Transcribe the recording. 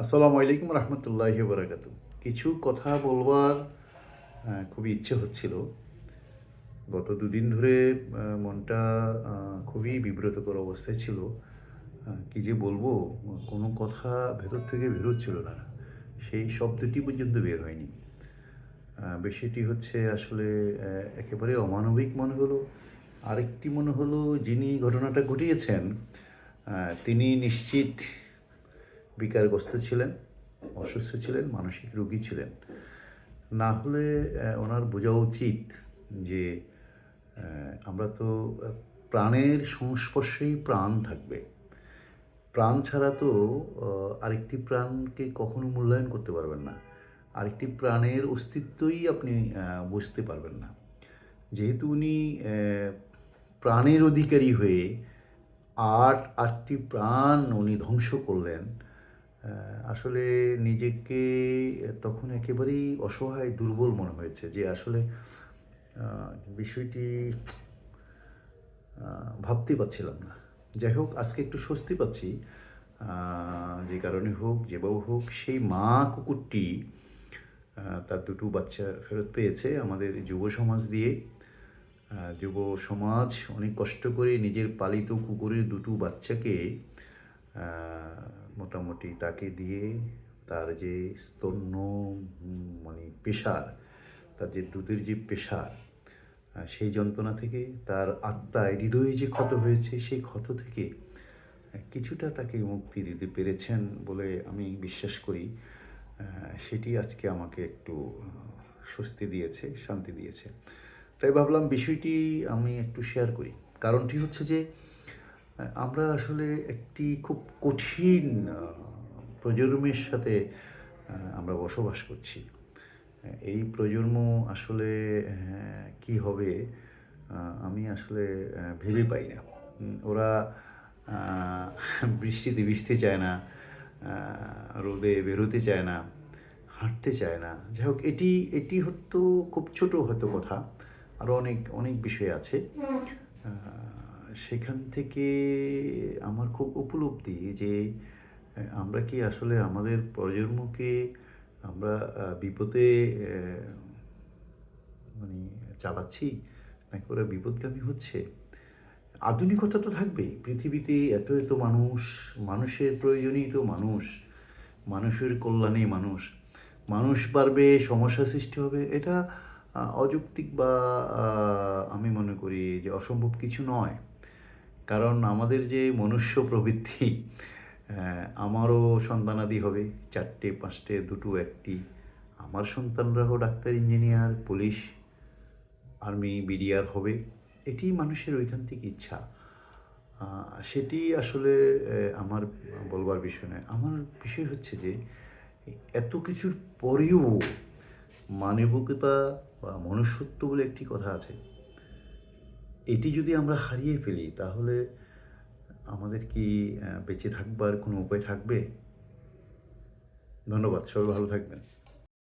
আসসালামু আলাইকুম রহমতুল্লাহ বারাকাতু কিছু কথা বলবার খুবই ইচ্ছে হচ্ছিল। গত দুদিন ধরে মনটা খুবই বিব্রতকর অবস্থায় ছিল। কি যে বলব, কোনো কথা ভেতর থেকে বেরোচ্ছিল না। সেই শব্দটি পর্যন্ত বের হয়নি। বিষয়টি হচ্ছে আসলে একেবারে অমানবিক মনে হলো। আরেকটি মনে হলো, যিনি ঘটনাটা ঘটিয়েছেন তিনি নিশ্চিত বিকারগ্রস্ত ছিলেন, অসুস্থ ছিলেন, মানসিক রোগী ছিলেন। না হলে ওনার বোঝা উচিত যে আমরা তো, প্রাণের সংস্পর্শেই প্রাণ থাকবে। প্রাণ ছাড়া তো আরেকটি প্রাণকে কখনো মূল্যায়ন করতে পারবেন না। আরেকটি প্রাণের অস্তিত্বই আপনি বুঝতে পারবেন না। যেহেতু উনি প্রাণের অধিকারী হয়ে আট, আটটি প্রাণ উনি ধ্বংস করলেন আসলে নিজেকে তখন একেবারেই অসহায়, দুর্বল মনে হয়েছে যে আসলে বিষয়টি ভাবতে পারছিলাম না। যাই হোক, আজকে একটু স্বস্তি পাচ্ছি। যে কারণে হোক যেভাবে হোক, সেই মা কুকুরটি তার দুটো বাচ্চা ফেরত পেয়েছে আমাদের যুব সমাজ দিয়ে। যুব সমাজ অনেক কষ্ট করে নিজের পালিত কুকুরের দুটো বাচ্চাকে মোটামুটি তাকে দিয়ে তার যে স্তন্য মানে পেশার, তার যে দুধের যে পেশার সেই যন্ত্রণা থেকে তার আত্মায়, হৃদয়ে যে ক্ষত হয়েছে, সেই ক্ষত থেকে কিছুটা তাকে মুক্তি দিতে পেরেছেন বলে আমি বিশ্বাস করি। সেটি আজকে আমাকে একটু স্বস্তি দিয়েছে, শান্তি দিয়েছে। তাই ভাবলাম বিষয়টি আমি একটু শেয়ার করি। কারণটি হচ্ছে যে আমরা আসলে একটি খুব কঠিন প্রজন্মের সাথে আমরা বসবাস করছি। এই প্রজন্ম আসলে কি হবে আমি আসলে ভেবে পাই না। ওরা বৃষ্টিতে ভিজতে চায় না রোদে বেরোতে চায় না হাঁটতে চায় না। যাই হোক এটি এটি হয়তো খুব ছোট হয়তো কথা আরও অনেক অনেক বিষয় আছে। সেখান থেকে আমার খুব উপলব্ধি যে, আমরা কি আসলে আমাদের প্রজন্মকে আমরা বিপদে মানে চালাচ্ছি? নাকি ওরা বিপদগামী হচ্ছে? আধুনিকতা তো থাকবেই। পৃথিবীতে এত এত মানুষ, মানুষের প্রয়োজনেই তো মানুষ, মানুষের কল্যাণে মানুষ। মানুষ পারবে, সমস্যা সৃষ্টি হবে। এটা অযৌক্তিক বা আমি মনে করি যে অসম্ভব কিছু নয়। কারণ আমাদের যে মনুষ্য প্রবৃত্তি আমারও সন্তানাদি হবে, চারটে, পাঁচটে, দুটো, একটি। আমার সন্তানরাও doctor, engineer, police, army, BDR হবে, এটি মানুষের ঐকান্তিক ইচ্ছা। সেটি আসলে আমার বলবার বিষয় নয়। আমার বিষয় হচ্ছে যে, এত কিছুর পরেও মানবিকতা বা মনুষ্যত্ব বলে একটি কথা আছে। এটি যদি আমরা হারিয়ে ফেলি, তাহলে আমাদের কি বেঁচে থাকবার কোনো উপায় থাকবে? ধন্যবাদ, সবাই ভালো থাকবেন।